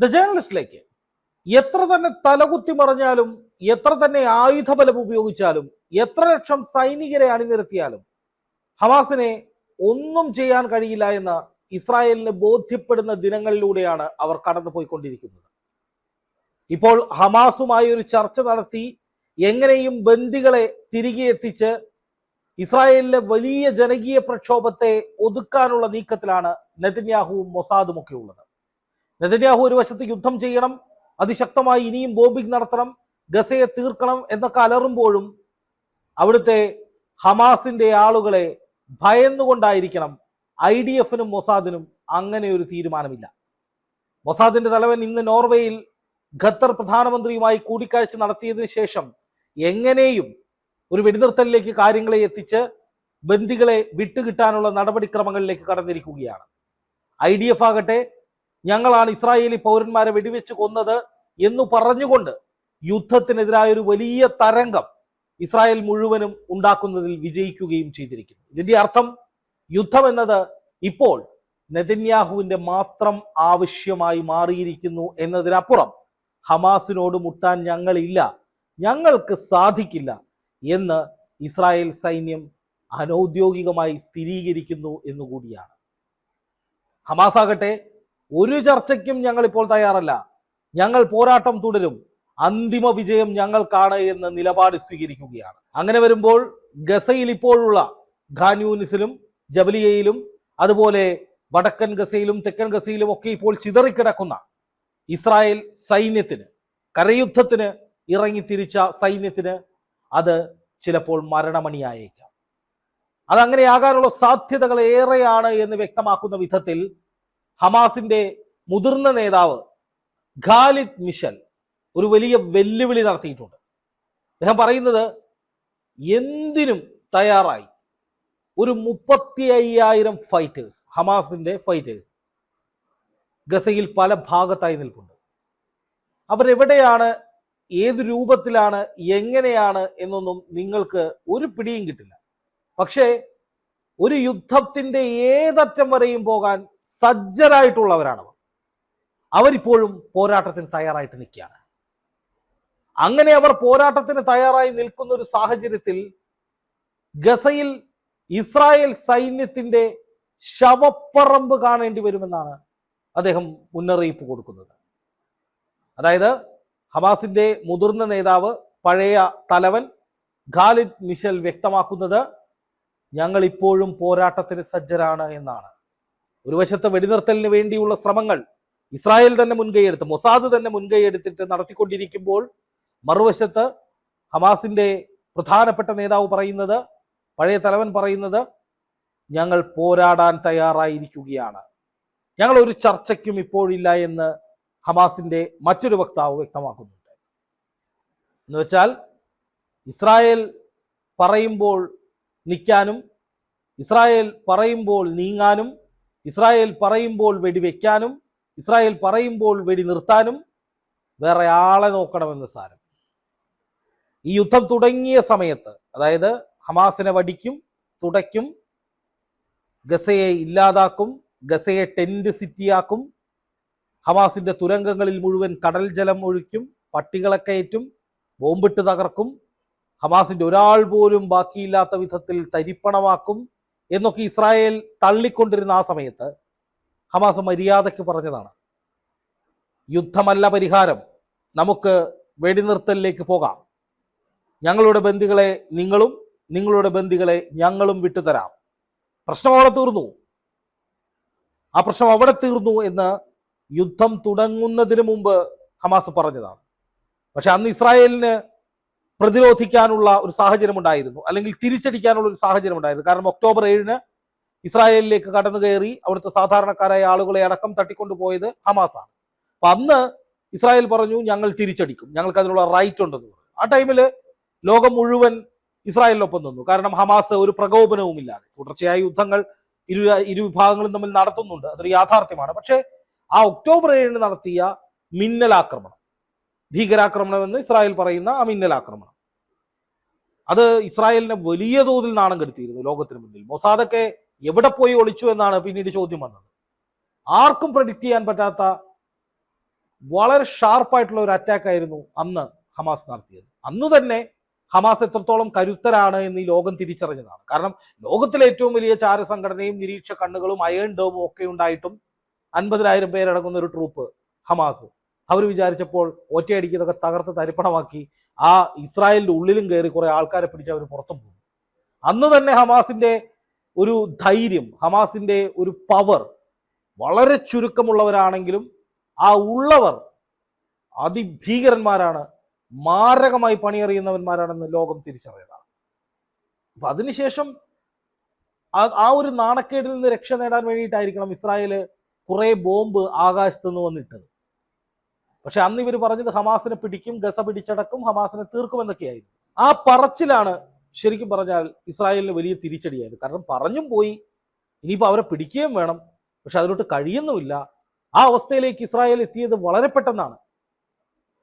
The ജേർണലിസ്റ്റിലേക്ക് എത്ര തന്നെ തലകുത്തി മറിഞ്ഞാലും എത്ര തന്നെ ആയുധബലം ഉപയോഗിച്ചാലും എത്ര ലക്ഷം സൈനികരെ അണിനിരത്തിയാലും ഹമാസിനെ ഒന്നും ചെയ്യാൻ കഴിയില്ല എന്ന് ഇസ്രായേലിന് ബോധ്യപ്പെടുന്ന ദിനങ്ങളിലൂടെയാണ് അവർ കടന്നുപോയിക്കൊണ്ടിരിക്കുന്നത്. ഇപ്പോൾ ഹമാസുമായി ഒരു ചർച്ച നടത്തി എങ്ങനെയും ബന്ദികളെ തിരികെ എത്തിച്ച് ഇസ്രായേലിലെ വലിയ ജനകീയ പ്രക്ഷോഭത്തെ ഒതുക്കാനുള്ള നീക്കത്തിലാണ് നെതന്യാഹുവും മൊസാദും ഒക്കെ ഉള്ളത്. നെതന്യാഹു ഒരു വശത്ത് യുദ്ധം ചെയ്യണം അതിശക്തമായി ഇനിയും ബോംബിംഗ് നടത്തണം ഗസയെ തീർക്കണം എന്നൊക്കെ അലറുമ്പോഴും അവിടുത്തെ ഹമാസിന്റെ ആളുകളെ ഭയന്നുകൊണ്ടായിരിക്കണം ഐ ഡി എഫിനും മൊസാദിനും അങ്ങനെ ഒരു തീരുമാനമില്ല. മൊസാദിന്റെ തലവൻ ഇന്ന് നോർവേയിൽ ഖത്തർ പ്രധാനമന്ത്രിയുമായി കൂടിക്കാഴ്ച നടത്തിയതിന് ശേഷം എങ്ങനെയും ഒരു വെടിനിർത്തലിലേക്ക് കാര്യങ്ങളെ എത്തിച്ച് ബന്ദികളെ വിട്ടുകിട്ടാനുള്ള നടപടിക്രമങ്ങളിലേക്ക് കടന്നിരിക്കുകയാണ്. ഐ ഡി എഫ് ആകട്ടെ ഞങ്ങളാണ് ഇസ്രായേലി പൗരന്മാരെ വെടിവെച്ച് കൊന്നത് എന്ന് പറഞ്ഞുകൊണ്ട് യുദ്ധത്തിനെതിരായ ഒരു വലിയ തരംഗം ഇസ്രായേൽ മുഴുവനും ഉണ്ടാക്കുന്നതിൽ വിജയിക്കുകയും ചെയ്തിരിക്കുന്നു. ഇതിന്റെ അർത്ഥം യുദ്ധം എന്നത് ഇപ്പോൾ നെതന്യാഹുവിന്റെ മാത്രം ആവശ്യമായി മാറിയിരിക്കുന്നു എന്നതിനപ്പുറം ഹമാസിനോട് മുട്ടാൻ ഞങ്ങളില്ല ഞങ്ങൾക്ക് സാധിക്കില്ല എന്ന് ഇസ്രായേൽ സൈന്യം അനൗദ്യോഗികമായി സ്ഥിരീകരിക്കുന്നു എന്നുകൂടിയാണ്. ഹമാസ് ആകട്ടെ ഒരു ചർച്ചയ്ക്കും ഞങ്ങൾ ഇപ്പോൾ തയ്യാറല്ല. ഞങ്ങൾ പോരാട്ടം തുടരും. അന്തിമ വിജയം ഞങ്ങൾക്കാണ് എന്ന നിലപാട് സ്വീകരിക്കുകയാണ്. അങ്ങനെ വരുമ്പോൾ ഗസയിൽ ഇപ്പോഴുള്ള ഖാൻയൂനിസിലും ജബലിയയിലും അതുപോലെ വടക്കൻ ഗസയിലും തെക്കൻ ഗസയിലും ഒക്കെ ഇപ്പോൾ ചിതറിക്കിടക്കുന്ന ഇസ്രായേൽ സൈന്യത്തിന് കരയുദ്ധത്തിന് ഇറങ്ങി തിരിച്ച സൈന്യത്തിന് അത് ചിലപ്പോൾ മരണമണിയായേക്കാം. അതങ്ങനെയാകാനുള്ള സാധ്യതകൾ ഏറെയാണ് എന്ന് വ്യക്തമാക്കുന്ന വിധത്തിൽ ഹമാസിന്റെ മുതിർന്ന നേതാവ് ഖാലിദ് മിഷൽ ഒരു വലിയ വെല്ലുവിളി നടത്തിയിട്ടുണ്ട്. അദ്ദേഹം പറയുന്നത് എന്തിനും തയ്യാറായി. ഒരു മുപ്പത്തി അയ്യായിരം ഫൈറ്റേഴ്സ് ഹമാസിന്റെ ഫൈറ്റേഴ്സ് ഗസയിൽ പല ഭാഗത്തായി നിൽപ്പുണ്ട്. അവരെവിടെയാണ് ഏത് രൂപത്തിലാണ് എങ്ങനെയാണ് എന്നൊന്നും നിങ്ങൾക്ക് ഒരു പിടിയും കിട്ടില്ല. പക്ഷേ ഒരു യുദ്ധത്തിന്റെ ഏതറ്റം വരെയും പോകാൻ സജ്ജരായിട്ടുള്ളവരാണ് അവരിപ്പോഴും പോരാട്ടത്തിന് തയ്യാറായിട്ട് നിൽക്കുകയാണ്. അങ്ങനെ അവർ പോരാട്ടത്തിന് തയ്യാറായി നിൽക്കുന്ന ഒരു സാഹചര്യത്തിൽ ഗസയിൽ ഇസ്രായേൽ സൈന്യത്തിന്റെ ശവപ്പറമ്പ് കാണേണ്ടി വരുമെന്നാണ് അദ്ദേഹം മുന്നറിയിപ്പ് കൊടുക്കുന്നത്. അതായത് ഹമാസിന്റെ മുതിർന്ന നേതാവ് പഴയ തലവൻ ഖാലിദ് മിഷൽ വ്യക്തമാക്കുന്നത് ഞങ്ങൾ ഇപ്പോഴും പോരാട്ടത്തിന് സജ്ജരാണ് എന്നാണ്. ഒരു വശത്ത് വെടിനിർത്തലിന് വേണ്ടിയുള്ള ശ്രമങ്ങൾ ഇസ്രായേൽ തന്നെ മുൻകൈയെടുത്ത് മൊസാദ് തന്നെ മുൻകൈയെടുത്തിട്ട് നടത്തിക്കൊണ്ടിരിക്കുമ്പോൾ മറുവശത്ത് ഹമാസിന്റെ പ്രധാനപ്പെട്ട നേതാവ് പറയുന്നത് പഴയ തലവൻ പറയുന്നത് ഞങ്ങൾ പോരാടാൻ തയ്യാറായിരിക്കുകയാണ്. ഞങ്ങൾ ഒരു ചർച്ചയ്ക്കും ഇപ്പോഴില്ല എന്ന് ഹമാസിന്റെ മറ്റൊരു വക്താവ് വ്യക്തമാക്കുന്നുണ്ട്. എന്ന് വെച്ചാൽ ഇസ്രായേൽ പറയുമ്പോൾ നിൽക്കാനും ഇസ്രായേൽ പറയുമ്പോൾ നീങ്ങാനും ഇസ്രായേൽ പറയുമ്പോൾ വെടിവെക്കാനും ഇസ്രായേൽ പറയുമ്പോൾ വെടി നിർത്താനും വേറെ ആളെ നോക്കണമെന്ന് സാരം. ഈ യുദ്ധം തുടങ്ങിയ സമയത്ത് അതായത് ഹമാസിനെ വടിക്കും തുടയ്ക്കും ഗസയെ ഇല്ലാതാക്കും ഗസയെ ടെന്റ് സിറ്റിയാക്കും ഹമാസിന്റെ തുരങ്കങ്ങളിൽ മുഴുവൻ കടൽ ജലം ഒഴിക്കും പട്ടികളെ കയറ്റും ബോംബിട്ട് തകർക്കും ഹമാസിന്റെ ഒരാൾ പോലും ബാക്കിയില്ലാത്ത വിധത്തിൽ തരിപ്പണമാക്കും എന്നൊക്കെ ഇസ്രായേൽ തള്ളിക്കൊണ്ടിരുന്ന ആ സമയത്ത് ഹമാസ് മര്യാദയ്ക്ക് പറഞ്ഞതാണ് യുദ്ധമല്ല പരിഹാരം. നമുക്ക് വെടിനിർത്തലിലേക്ക് പോകാം. ഞങ്ങളുടെ ബന്ധികളെ നിങ്ങളും നിങ്ങളുടെ ബന്ധികളെ ഞങ്ങളും വിട്ടുതരാം. പ്രശ്നം അവിടെ തീർന്നു. ആ പ്രശ്നം അവിടെ തീർന്നു എന്ന് യുദ്ധം തുടങ്ങുന്നതിന് മുമ്പ് ഹമാസ് പറഞ്ഞതാണ്. പക്ഷെ അന്ന് ഇസ്രായേലിന് പ്രതിരോധിക്കാനുള്ള ഒരു സാഹചര്യം ഉണ്ടായിരുന്നു അല്ലെങ്കിൽ തിരിച്ചടിക്കാനുള്ള ഒരു സാഹചര്യം ഉണ്ടായിരുന്നു കാരണം ഒക്ടോബർ ഏഴിന് ഇസ്രായേലിലേക്ക് കടന്നു കയറി അവിടുത്തെ സാധാരണക്കാരായ ആളുകളെ അടക്കം തട്ടിക്കൊണ്ടുപോയത് ഹമാസാണ്. അപ്പൊ അന്ന് ഇസ്രായേൽ പറഞ്ഞു ഞങ്ങൾ തിരിച്ചടിക്കും. ഞങ്ങൾക്ക് അതിനുള്ള റൈറ്റ് ഉണ്ടെന്ന് പറഞ്ഞു. ആ ടൈമിൽ ലോകം മുഴുവൻ ഇസ്രായേലിനൊപ്പം നിന്നു. കാരണം ഹമാസ് ഒരു പ്രകോപനവും ഇല്ലാതെ തുടർച്ചയായ യുദ്ധങ്ങൾ ഇരു ഇരു വിഭാഗങ്ങളും തമ്മിൽ നടത്തുന്നുണ്ട്. അതൊരു യാഥാർത്ഥ്യമാണ്. പക്ഷേ ആ ഒക്ടോബർ ഏഴിന് നടത്തിയ മിന്നലാക്രമണം ഭീകരാക്രമണം എന്ന് ഇസ്രായേൽ പറയുന്ന ആ മിന്നലാക്രമണം. അത് ഇസ്രായേലിനെ വലിയ തോതിൽ നാണം കെടുത്തിയിരുന്നു ലോകത്തിന് മുന്നിൽ. മൊസാദൊക്കെ എവിടെ പോയി ഒളിച്ചു എന്നാണ് പിന്നീട് ചോദ്യം വന്നത്. ആർക്കും പ്രഡിക്റ്റ് ചെയ്യാൻ പറ്റാത്ത വളരെ ഷാർപ്പായിട്ടുള്ള ഒരു അറ്റാക്ക് ആയിരുന്നു അന്ന് ഹമാസ് നടത്തിയത്. അന്ന് തന്നെ ഹമാസ് എത്രത്തോളം കരുത്തരാണ് എന്ന് ഈ ലോകം തിരിച്ചറിഞ്ഞതാണ്. കാരണം ലോകത്തിലെ ഏറ്റവും വലിയ ചാരസംഘടനയും നിരീക്ഷ കണ്ണുകളും അയേൺ ഡോമും ഒക്കെ ഉണ്ടായിട്ടും അൻപതിനായിരം പേരടങ്ങുന്ന ഒരു ട്രൂപ്പ് ഹമാസ് അവർ വിചാരിച്ചപ്പോൾ ഒറ്റയടിക്ക് ഇതൊക്കെ തകർത്ത് തരിപ്പണമാക്കി ആ ഇസ്രായേലിന്റെ ഉള്ളിലും കയറി കുറെ ആൾക്കാരെ പിടിച്ച് അവർ പുറത്തും പോകും അന്ന് തന്നെ ഹമാസിന്റെ ഒരു ധൈര്യം ഹമാസിന്റെ ഒരു പവർ വളരെ ചുരുക്കമുള്ളവരാണെങ്കിലും ആ ഉള്ളവർ അതിഭീകരന്മാരാണ് മാരകമായി പണിയറിയുന്നവന്മാരാണെന്ന് ലോകം തിരിച്ചറിയതാണ് അപ്പൊ അതിനുശേഷം ആ ഒരു നാണക്കേടിൽ നിന്ന് രക്ഷ നേടാൻ വേണ്ടിയിട്ടായിരിക്കണം ഇസ്രായേൽ കുറേ ബോംബ് ആകാശത്തുനിന്ന് വന്നിട്ടത്. പക്ഷെ അന്ന് ഇവർ പറഞ്ഞത് ഹമാസിനെ പിടിക്കും ഗസ പിടിച്ചടക്കും ഹമാസിനെ തീർക്കും തീർക്കുമെന്നൊക്കെയായിരുന്നു ആ പറച്ചിലാണ് ശരിക്കും പറഞ്ഞാൽ ഇസ്രായേലിന് വലിയ തിരിച്ചടിയായത്. കാരണം പറഞ്ഞും പോയി ഇനിയിപ്പോൾ അവരെ പിടിക്കുകയും വേണം. പക്ഷെ അതിലോട്ട് കഴിയുന്നുമില്ല. ആ അവസ്ഥയിലേക്ക് ഇസ്രായേൽ എത്തിയത് വളരെ പെട്ടെന്നാണ്.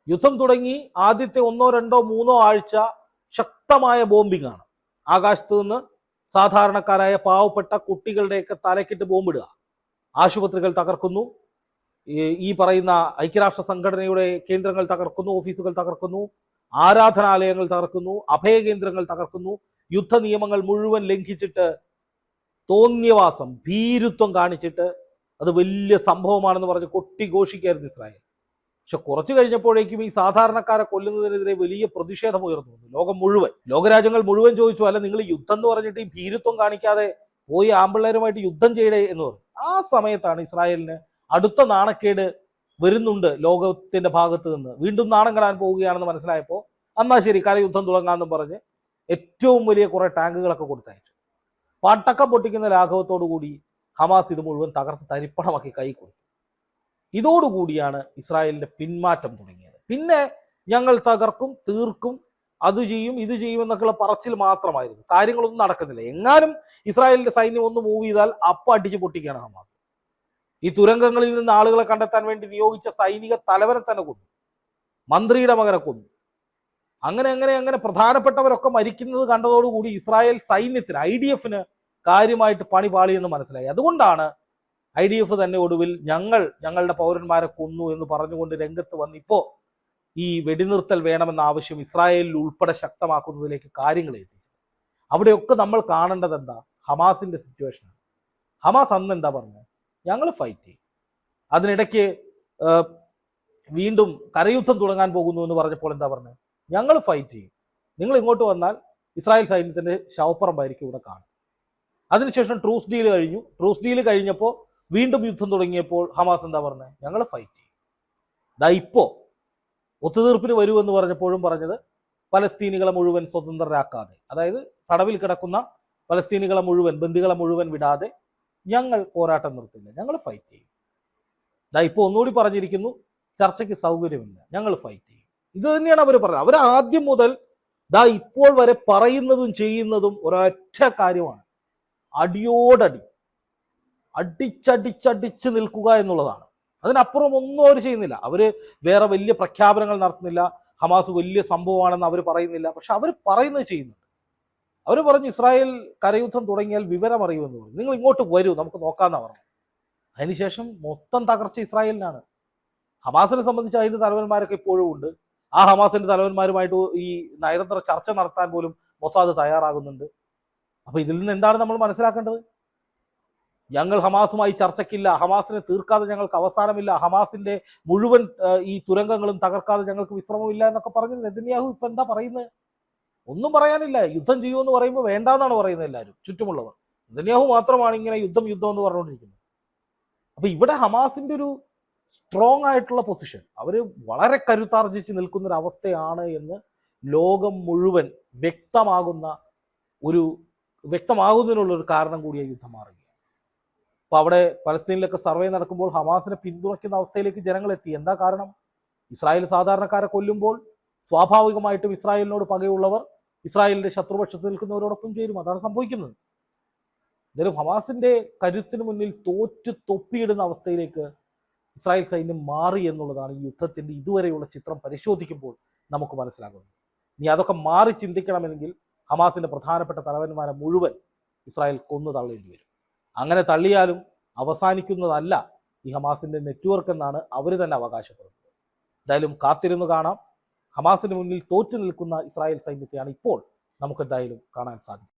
യുദ്ധം തുടങ്ങി ആദ്യത്തെ ഒന്നോ രണ്ടോ മൂന്നോ ആഴ്ച ശക്തമായ ബോംബിംഗ് ആണ് ആകാശത്ത് നിന്ന് സാധാരണക്കാരായ പാവപ്പെട്ട കുട്ടികളുടെയൊക്കെ തലക്കിട്ട് ബോംബിടുക. ആശുപത്രികൾ തകർക്കുന്നു. ഈ- പറയുന്ന ഐക്യരാഷ്ട്ര സംഘടനയുടെ കേന്ദ്രങ്ങൾ തകർക്കുന്നു ഓഫീസുകൾ തകർക്കുന്നു ആരാധനാലയങ്ങൾ തകർക്കുന്നു അഭയ കേന്ദ്രങ്ങൾ തകർക്കുന്നു യുദ്ധ നിയമങ്ങൾ മുഴുവൻ ലംഘിച്ചിട്ട് തോന്നിയവാസം ഭീരുത്വം കാണിച്ചിട്ട് അത് വലിയ സംഭവമാണെന്ന് പറഞ്ഞ് കൊട്ടിഘോഷിക്കായിരുന്നു ഇസ്രായേൽ. പക്ഷെ കുറച്ചു കഴിഞ്ഞപ്പോഴേക്കും ഈ സാധാരണക്കാരെ കൊല്ലുന്നതിനെതിരെ വലിയ പ്രതിഷേധം ഉയർന്നു വന്നു. ലോകം മുഴുവൻ ലോകരാജ്യങ്ങൾ മുഴുവൻ ചോദിച്ചു അല്ല നിങ്ങൾ യുദ്ധം എന്ന് പറഞ്ഞിട്ട് ഈ ഭീരുത്വം കാണിക്കാതെ പോയി ആമ്പിള്ളേരുമായിട്ട് യുദ്ധം ചെയ്യണേ എന്ന് പറഞ്ഞു. ആ സമയത്താണ് ഇസ്രായേലിന് അടുത്ത നാണക്കേട് വരുന്നുണ്ട് ലോകത്തിന്റെ ഭാഗത്ത് നിന്ന്. വീണ്ടും നാണം കെടാൻ പോവുകയാണെന്ന് മനസ്സിലായപ്പോൾ എന്നാ ശരി കരയുദ്ധം തുടങ്ങാമെന്നും പറഞ്ഞ് ഏറ്റവും വലിയ കുറേ ടാങ്കുകളൊക്കെ കൊടുത്തയച്ചു. പട്ടക്കം പൊട്ടിക്കുന്ന ലാഘവത്തോടു കൂടി ഹമാസ് ഇത് മുഴുവൻ തകർത്ത് തരിപ്പണമാക്കി കൈ കൊടുത്തു. ഇതോടുകൂടിയാണ് ഇസ്രായേലിന്റെ പിന്മാറ്റം തുടങ്ങിയത്. പിന്നെ ഞങ്ങൾ തകർക്കും തീർക്കും അത് ചെയ്യും ഇത് ചെയ്യും എന്നൊക്കെയുള്ള പറച്ചിൽ മാത്രമായിരുന്നു. കാര്യങ്ങളൊന്നും നടക്കുന്നില്ല. എങ്ങാനും ഇസ്രായേലിന്റെ സൈന്യം ഒന്ന് മൂവ് ചെയ്താൽ അപ്പം അടിച്ച് പൊട്ടിക്കുകയാണ് ഹമാസ്. ഈ തുരങ്കങ്ങളിൽ നിന്ന് ആളുകളെ കണ്ടെത്താൻ വേണ്ടി നിയോഗിച്ച സൈനിക തലവനെ തന്നെ കൊന്നു. മന്ത്രിയുടെ മകനെ കൊന്നു. അങ്ങനെ അങ്ങനെ അങ്ങനെ പ്രധാനപ്പെട്ടവരൊക്കെ മരിക്കുന്നത് കണ്ടതോടുകൂടി ഇസ്രായേൽ സൈന്യത്തിന് ഐ ഡി എഫിന് കാര്യമായിട്ട് പണി പാളിയെന്ന് മനസ്സിലായി. അതുകൊണ്ടാണ് ഐ ഡി എഫ് തന്നെ ഒടുവിൽ ഞങ്ങൾ ഞങ്ങളുടെ പൗരന്മാരെ കൊന്നു എന്ന് പറഞ്ഞുകൊണ്ട് രംഗത്ത് വന്ന് ഇപ്പോൾ ഈ വെടിനിർത്തൽ വേണമെന്ന ആവശ്യം ഇസ്രായേലിൽ ഉൾപ്പെടെ ശക്തമാക്കുന്നതിലേക്ക് കാര്യങ്ങൾ എത്തിച്ചു. അവിടെയൊക്കെ നമ്മൾ കാണേണ്ടത് എന്താ? ഹമാസിന്റെ സിറ്റുവേഷൻ ഹമാസ് അന്ന് എന്താ പറഞ്ഞത്? ഞങ്ങൾ ഫൈറ്റ് ചെയ്യും. അതിനിടയ്ക്ക് വീണ്ടും കരയുദ്ധം തുടങ്ങാൻ പോകുന്നു എന്ന് പറഞ്ഞപ്പോൾ എന്താ പറഞ്ഞത് ഞങ്ങൾ ഫൈറ്റ് ചെയ്യും. നിങ്ങൾ ഇങ്ങോട്ട് വന്നാൽ ഇസ്രായേൽ സൈന്യത്തിന്റെ ശവപ്പറമ്പായിരിക്കും ഇവിടെ കാണും അതിനുശേഷം ട്രൂസ് ഡീൽ കഴിഞ്ഞു. ട്രൂസ് ഡീൽ കഴിഞ്ഞപ്പോൾ വീണ്ടും യുദ്ധം തുടങ്ങിയപ്പോൾ ഹമാസ് എന്താ പറഞ്ഞത് ഞങ്ങൾ ഫൈറ്റ് ചെയ്യും. ദാ ഇപ്പോ ഒത്തുതീർപ്പിന് വരൂ എന്ന് പറഞ്ഞപ്പോഴും പറഞ്ഞത് പലസ്തീനികളെ മുഴുവൻ സ്വതന്ത്രരാക്കാതെ അതായത് തടവിൽ കിടക്കുന്ന പലസ്തീനികളെ മുഴുവൻ ബന്ദികളെ മുഴുവൻ വിടാതെ ഞങ്ങൾ പോരാട്ടം നിർത്തില്ല. ഞങ്ങൾ ഫൈറ്റ് ചെയ്യും. ദാ ഇപ്പോൾ ഒന്നുകൂടി പറഞ്ഞിരിക്കുന്നു ചർച്ചയ്ക്ക് സൗകര്യമില്ല. ഞങ്ങൾ ഫൈറ്റ് ചെയ്യും. ഇത് തന്നെയാണ് അവർ പറഞ്ഞത്. അവർ ആദ്യം മുതൽ ദാ ഇപ്പോൾ വരെ പറയുന്നതും ചെയ്യുന്നതും ഒരൊറ്റ കാര്യമാണ്. അടിയോടടി. അടിച്ചടിച്ചടിച്ച് നിൽക്കുക എന്നുള്ളതാണ്. അതിനപ്പുറം ഒന്നും അവർ ചെയ്യുന്നില്ല. അവർ വേറെ വലിയ പ്രഖ്യാപനങ്ങൾ നടത്തുന്നില്ല. ഹമാസ് വലിയ സംഭവമാണെന്ന് അവർ പറയുന്നില്ല. പക്ഷെ അവർ പറയുന്നത് ചെയ്യുന്നുണ്ട്. അവർ പറഞ്ഞു ഇസ്രായേൽ കരയുദ്ധം തുടങ്ങിയാൽ വിവരം അറിയുമെന്ന് പറഞ്ഞു. നിങ്ങൾ ഇങ്ങോട്ട് വരൂ നമുക്ക് നോക്കാമെന്ന് പറഞ്ഞു അതിനുശേഷം മൊത്തം തകർച്ച ഇസ്രായേലിനാണ്. ഹമാസിനെ സംബന്ധിച്ച് അതിന്റെ തലവന്മാരൊക്കെ ഇപ്പോഴും ഉണ്ട്. ആ ഹമാസിന്റെ തലവന്മാരുമായിട്ട് ഈ നയതന്ത്ര ചർച്ച നടത്താൻ പോലും മൊസാദ് തയ്യാറാകുന്നുണ്ട്. അപ്പോൾ ഇതിൽ നിന്ന് എന്താണ് നമ്മൾ മനസ്സിലാക്കേണ്ടത്? ഞങ്ങൾ ഹമാസുമായി ചർച്ചയ്ക്കില്ല ഹമാസിനെ തീർക്കാതെ ഞങ്ങൾക്ക് അവസാനമില്ല ഹമാസിന്റെ മുഴുവൻ ഈ തുരങ്കങ്ങളും തകർക്കാതെ ഞങ്ങൾക്ക് വിശ്രമമില്ല എന്നൊക്കെ പറഞ്ഞ് നെതന്യാഹു ഇപ്പൊ എന്താ പറയുന്നത്? ഒന്നും പറയാനില്ല. യുദ്ധം ചെയ്യുമെന്ന് പറയുമ്പോൾ വേണ്ടാന്നാണ് പറയുന്നത് എല്ലാവരും ചുറ്റുമുള്ളവർ. നെതന്യാഹു മാത്രമാണ് ഇങ്ങനെ യുദ്ധം യുദ്ധം എന്ന് പറഞ്ഞുകൊണ്ടിരിക്കുന്നത്. അപ്പൊ ഇവിടെ ഹമാസിന്റെ ഒരു സ്ട്രോങ് ആയിട്ടുള്ള പൊസിഷൻ അവർ വളരെ കരുത്താർജിച്ച് നിൽക്കുന്ന ഒരു അവസ്ഥയാണ് എന്ന് ലോകം മുഴുവൻ വ്യക്തമാകുന്ന ഒരു വ്യക്തമാകുന്നതിനുള്ള ഒരു കാരണം കൂടിയ യുദ്ധം മാറുകയാണ്. അപ്പൊ അവിടെ പലസ്തീനിലൊക്കെ സർവേ നടക്കുമ്പോൾ ഹമാസിനെ പിന്തുണയ്ക്കുന്ന അവസ്ഥയിലേക്ക് ജനങ്ങൾ എത്തി. എന്താ കാരണം? ഇസ്രായേൽ സാധാരണക്കാരെ കൊല്ലുമ്പോൾ സ്വാഭാവികമായിട്ടും ഇസ്രായേലിനോട് പകയുള്ളവർ ഇസ്രായേലിന്റെ ശത്രുപക്ഷത്ത് നിൽക്കുന്നവരോടൊപ്പം ചേരും. അതാണ് സംഭവിക്കുന്നത്. എന്തായാലും ഹമാസിന്റെ കരുത്തിന് മുന്നിൽ തോറ്റു തൊപ്പിയിടുന്ന അവസ്ഥയിലേക്ക് ഇസ്രായേൽ സൈന്യം മാറി എന്നുള്ളതാണ് ഈ യുദ്ധത്തിന്റെ ഇതുവരെയുള്ള ചിത്രം പരിശോധിക്കുമ്പോൾ നമുക്ക് മനസ്സിലാകുന്നത്. ഇനി അതൊക്കെ മാറി ചിന്തിക്കണമെങ്കിൽ ഹമാസിന്റെ പ്രധാനപ്പെട്ട തലവന്മാരെ മുഴുവൻ ഇസ്രായേൽ കൊന്നു തള്ളേണ്ടി വരും. അങ്ങനെ തള്ളിയാലും അവസാനിക്കുന്നതല്ല ഈ ഹമാസിന്റെ നെറ്റ്വർക്ക് എന്നാണ് അവർ തന്നെ അവകാശപ്പെടുന്നത്. എന്തായാലും കാത്തിരുന്ന് കാണാം. ഹമാസിന് മുന്നിൽ തോറ്റു നിൽക്കുന്ന ഇസ്രായേൽ സൈന്യത്തെയാണ് ഇപ്പോൾ നമുക്കെന്തായാലും കാണാൻ സാധിക്കും